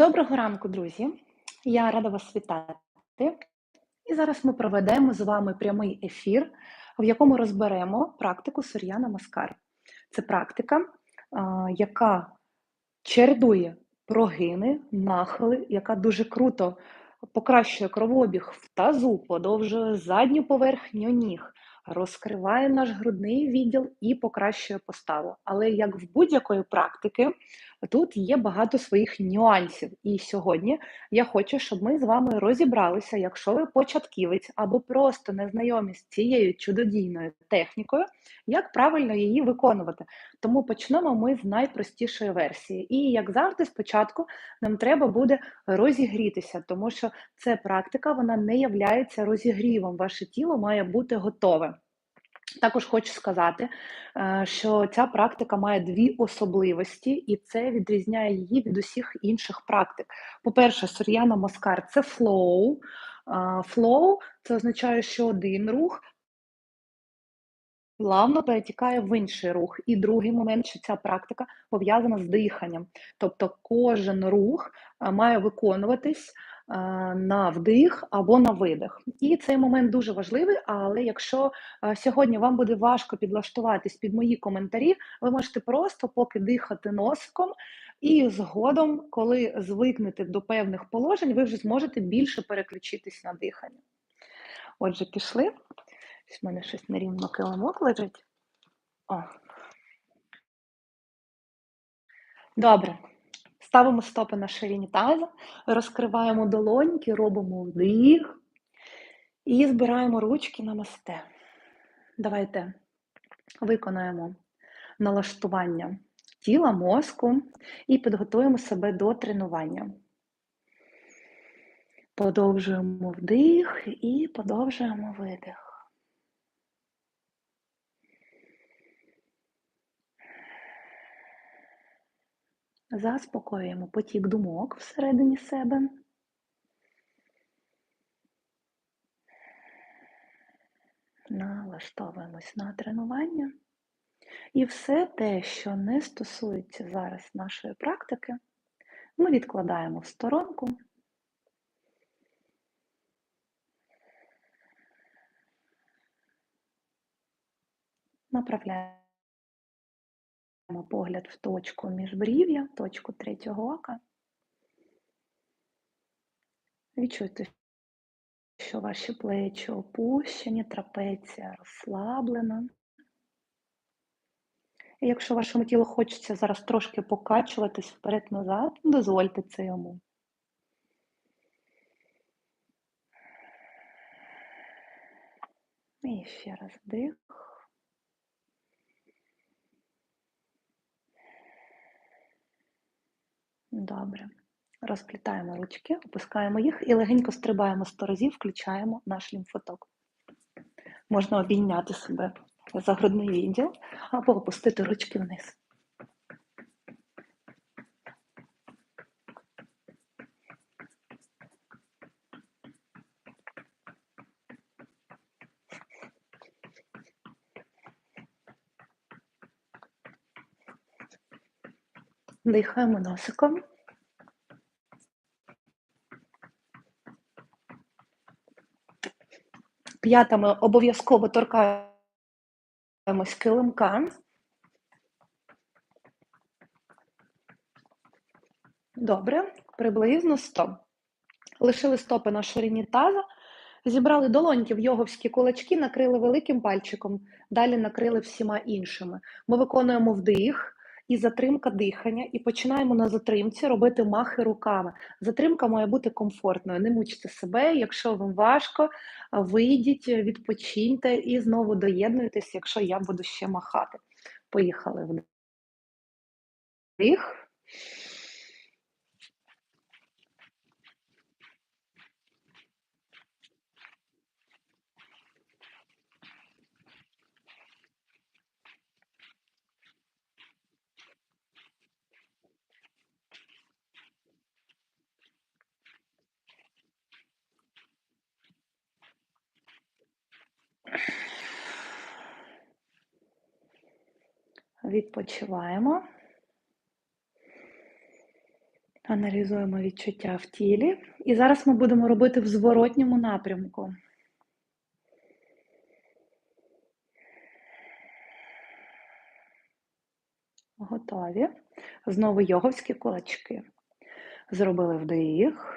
Доброго ранку, друзі! Я рада вас вітати. І зараз ми проведемо з вами прямий ефір, в якому розберемо практику Сур'яна Маскар. Це практика, яка чередує прогини, нахили, яка дуже круто покращує кровообіг в тазу, подовжує задню поверхню ніг, розкриває наш грудний відділ і покращує поставу. Але як в будь-якої практики, тут є багато своїх нюансів. І сьогодні я хочу, щоб ми з вами розібралися, якщо ви початківець або просто незнайомі з цією чудодійною технікою, як правильно її виконувати. Тому почнемо ми з найпростішої версії. І як завжди, спочатку нам треба буде розігрітися, тому що це практика, вона не являється розігрівом. Ваше тіло має бути готове. Також хочу сказати, е, що ця практика має дві особливості, і це відрізняє її від усіх інших практик. По-перше, Сур'яна Маскар це флоу. Флоу це означає, що один рух плавно перетікає в інший рух. І другий момент, що ця практика пов'язана з диханням. Тобто кожен рух е, має виконуватись е, на вдих або на видих. І цей момент дуже важливий, але якщо е, сьогодні вам буде важко підлаштуватись під мої коментарі, ви можете просто поки дихати носиком. І згодом, коли звикнете до певних положень, ви вже зможете більше переключитись на дихання. Отже, пішли. У мене щось нерівно килимок лежить. О. Добре. Ставимо стопи на ширині таза, розкриваємо долоньки, робимо вдих і збираємо ручки на масте. Давайте виконаємо налаштування тіла, мозку і підготуємо себе до тренування. Подовжуємо вдих і подовжуємо видих. Заспокоюємо потік думок всередині себе. Налаштовуємось на тренування. І все те, що не стосується зараз нашої практики, ми відкладаємо в сторонку. Направляємо погляд в точку міжбрів'я, точку третього ока. Відчуйте, що ваші плечі опущені, трапеція розслаблена. І якщо вашому тілу хочеться зараз трошки покачуватись вперед-назад, дозвольте це йому. І ще раз дих. Добре. Розплітаємо ручки, опускаємо їх і легенько стрибаємо 100 разів, включаємо наш лімфоток. Можна обійняти себе за грудний відділ або опустити ручки вниз. Дихаємо носиком. П'ятами обов'язково торкаємось килимка. Добре, приблизно 100. Лишили стопи на ширині таза, зібрали долоньки в йоговські кулачки, накрили великим пальчиком, далі накрили всіма іншими. Ми виконуємо вдих і затримка дихання, і починаємо на затримці робити махи руками. Затримка має бути комфортною. Не мучте себе, якщо вам важко, вийдіть, відпочиньте і знову доєднуйтесь, якщо я буду ще махати. Поїхали вдих. Відпочиваємо. Аналізуємо відчуття в тілі. І зараз ми будемо робити в зворотньому напрямку. Готові. Знову йоговські кулачки. Зробили вдих.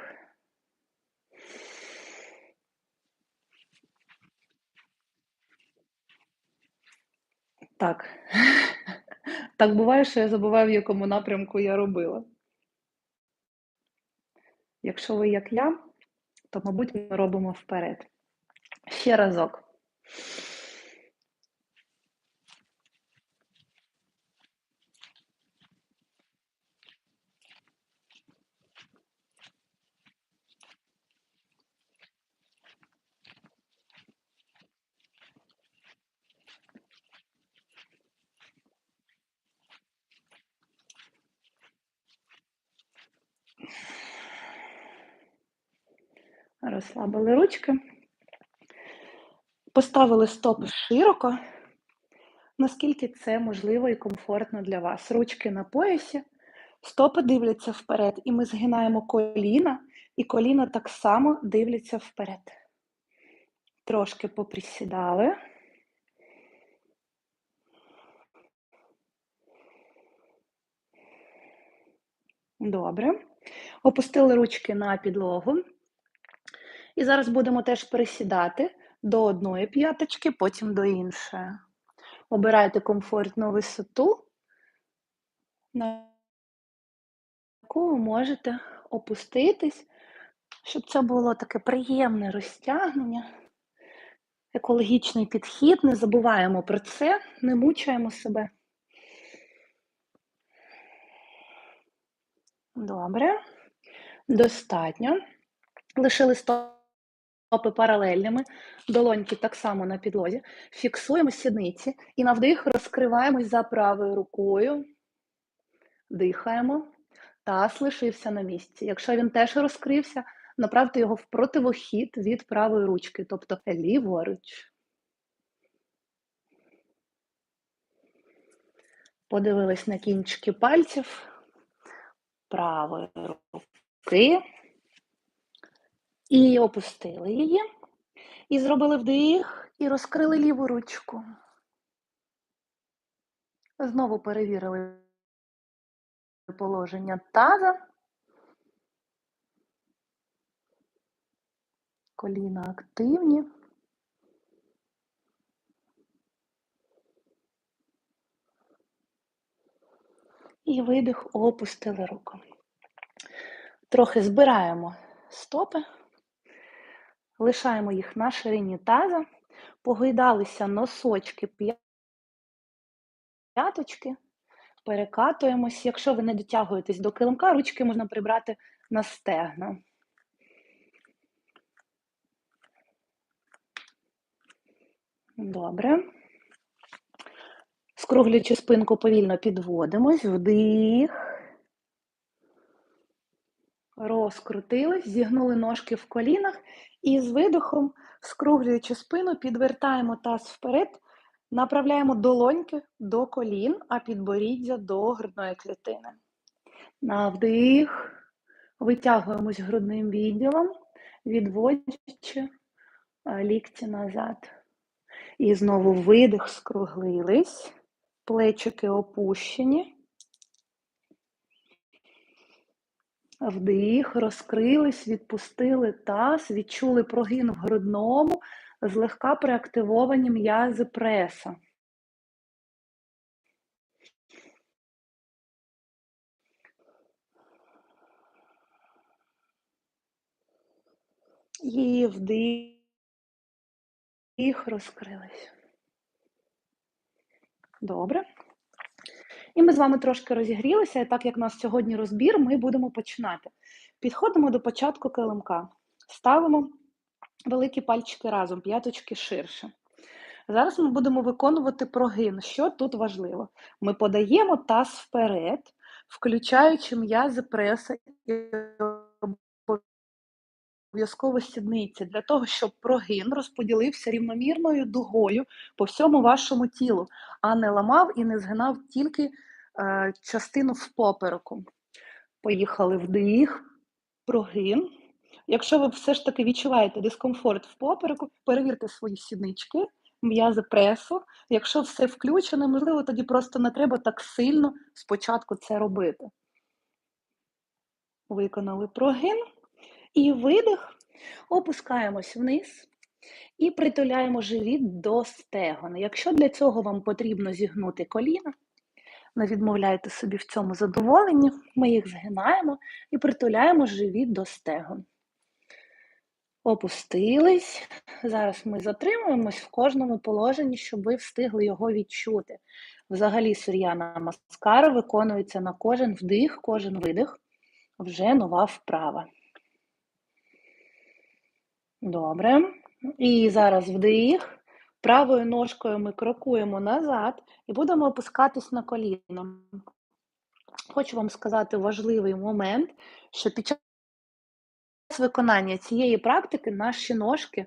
Так. Так буває, що я забуваю, в якому напрямку я робила. Якщо ви як я, то, мабуть, ми робимо вперед. Ще разок. Розслабили ручки, поставили стопи широко, наскільки це можливо і комфортно для вас. Ручки на поясі, стопи дивляться вперед, і ми згинаємо коліна, і коліна так само дивляться вперед. Трошки поприсідали. Добре. Опустили ручки на підлогу. І зараз будемо теж пересідати до одної п'яточки, потім до іншої. Обирайте комфортну висоту, на яку ви можете опуститись, щоб це було таке приємне розтягнення, екологічний підхід. Не забуваємо про це, не мучаємо себе. Добре, достатньо. Лишили стопи паралельними, долоньки так само на підлозі. Фіксуємо сідниці і на вдих розкриваємось за правою рукою. Дихаємо. Таз лишився на місці. Якщо він теж розкрився, направте його в противохід від правої ручки, тобто ліворуч. Подивились на кінчики пальців правої руки. І опустили її. І зробили вдих, і розкрили ліву ручку. Знову перевірили положення таза. Коліна активні. І видих, опустили руку. Трохи збираємо стопи, лишаємо їх на ширині таза, погойдалися носочки п'яточки, перекатуємось. Якщо ви не дотягуєтесь до килимка, ручки можна прибрати на стегна. Добре. Скруглюючи спинку, повільно підводимось, вдих. Розкрутились, зігнули ножки в колінах і з видихом, скруглюючи спину, підвертаємо таз вперед, направляємо долоньки до колін, а підборіддя до грудної клітини. На вдих, витягуємось грудним відділом, відводячи лікті назад. І знову видих, скруглились, плечики опущені. Вдих, розкрились, відпустили таз, відчули прогин в грудному, злегка приактивовані м'язи преса. І вдих, розкрились. Добре. І ми з вами трошки розігрілися, і так як у нас сьогодні розбір, ми будемо починати. Підходимо до початку килимка, ставимо великі пальчики разом, п'яточки ширше. Зараз ми будемо виконувати прогин. Що тут важливо? Ми подаємо таз вперед, включаючи м'язи преса і обов'язково сідниці, для того, щоб прогин розподілився рівномірною дугою по всьому вашому тілу, а не ламав і не згинав тільки е, частину в попереку. Поїхали вдих, прогин. Якщо ви все ж таки відчуваєте дискомфорт в попереку, перевірте свої сіднички, м'язи пресу. Якщо все включено, можливо, тоді просто не треба так сильно спочатку це робити. Виконали прогин. І видих, опускаємось вниз і притуляємо живіт до стегона. Якщо для цього вам потрібно зігнути коліна, не відмовляйте собі в цьому задоволенні, ми їх згинаємо і притуляємо живіт до стегон. Опустились. Зараз ми затримуємось в кожному положенні, щоб ви встигли його відчути. Взагалі, сур'яна маскара виконується на кожен вдих, кожен видих. Вже нова вправа. Добре. І зараз вдих. Правою ножкою ми крокуємо назад і будемо опускатись на коліно. Хочу вам сказати важливий момент, що під час виконання цієї практики наші ножки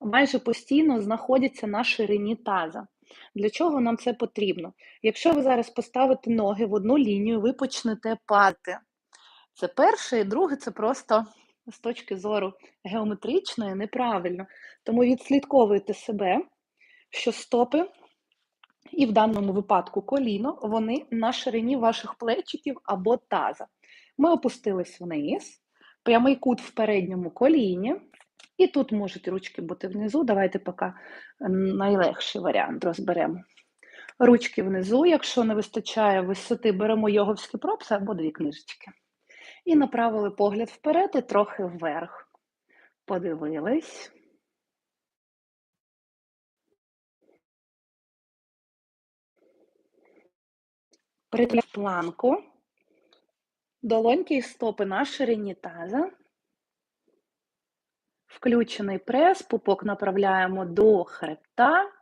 майже постійно знаходяться на ширині таза. Для чого нам це потрібно? Якщо ви зараз поставите ноги в одну лінію, ви почнете падати. Це перше, і друге це просто з точки зору геометричної неправильно. Тому відслідковуйте себе, що стопи, і в даному випадку коліно, вони на ширині ваших плечиків або таза. Ми опустились вниз, прямий кут в передньому коліні, і тут можуть ручки бути внизу. Давайте поки найлегший варіант розберемо. Ручки внизу, якщо не вистачає висоти, беремо йоговські пропси або дві книжечки. І направили погляд вперед і трохи вверх. Подивились. Притулив планку. Долоньки і стопи на ширині таза. Включений прес, пупок направляємо до хребта,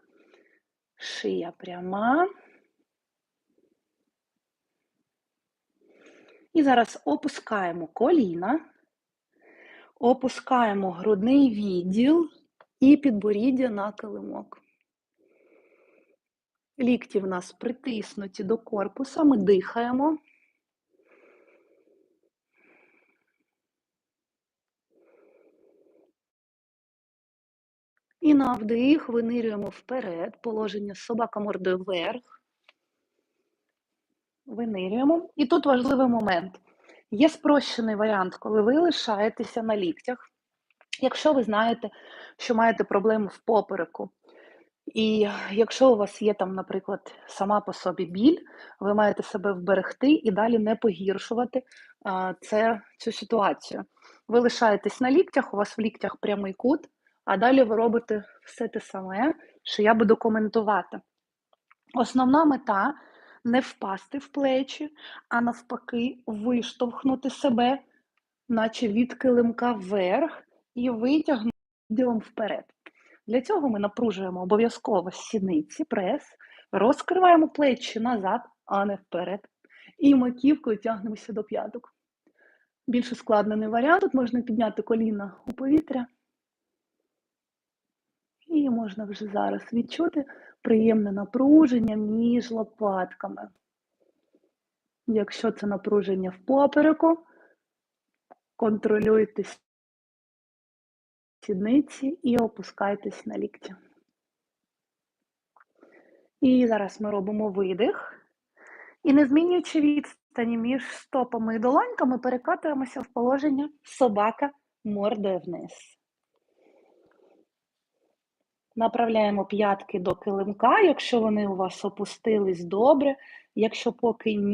шия пряма. І зараз опускаємо коліна, опускаємо грудний відділ і підборіддя на килимок. Лікті в нас притиснуті до корпуса, ми дихаємо. І на вдих винирюємо вперед, положення собака мордою вверх. Винирюємо. І тут важливий момент. Є спрощений варіант, коли ви лишаєтеся на ліктях. Якщо ви знаєте, що маєте проблему в попереку, і якщо у вас є там, наприклад, сама по собі біль, ви маєте себе вберегти і далі не погіршувати а, це, цю ситуацію. Ви лишаєтесь на ліктях, у вас в ліктях прямий кут, а далі ви робите все те саме, що я буду коментувати. Основна мета не впасти в плечі, а навпаки, виштовхнути себе, наче від килимка вверх, і витягнути відділом вперед. Для цього ми напружуємо обов'язково сідниці, прес, розкриваємо плечі назад, а не вперед. І маківкою тягнемося до п'яток. Більш ускладнений варіант. Тут можна підняти коліна у повітря. І можна вже зараз відчути приємне напруження між лопатками. Якщо це напруження в попереку, контролюйте сідниці і опускайтесь на лікті. І зараз ми робимо видих. І не змінюючи відстані між стопами і долоньками, перекатуємося в положення собака мордою вниз. Направляємо п'ятки до килимка, якщо вони у вас опустились добре, якщо поки ні,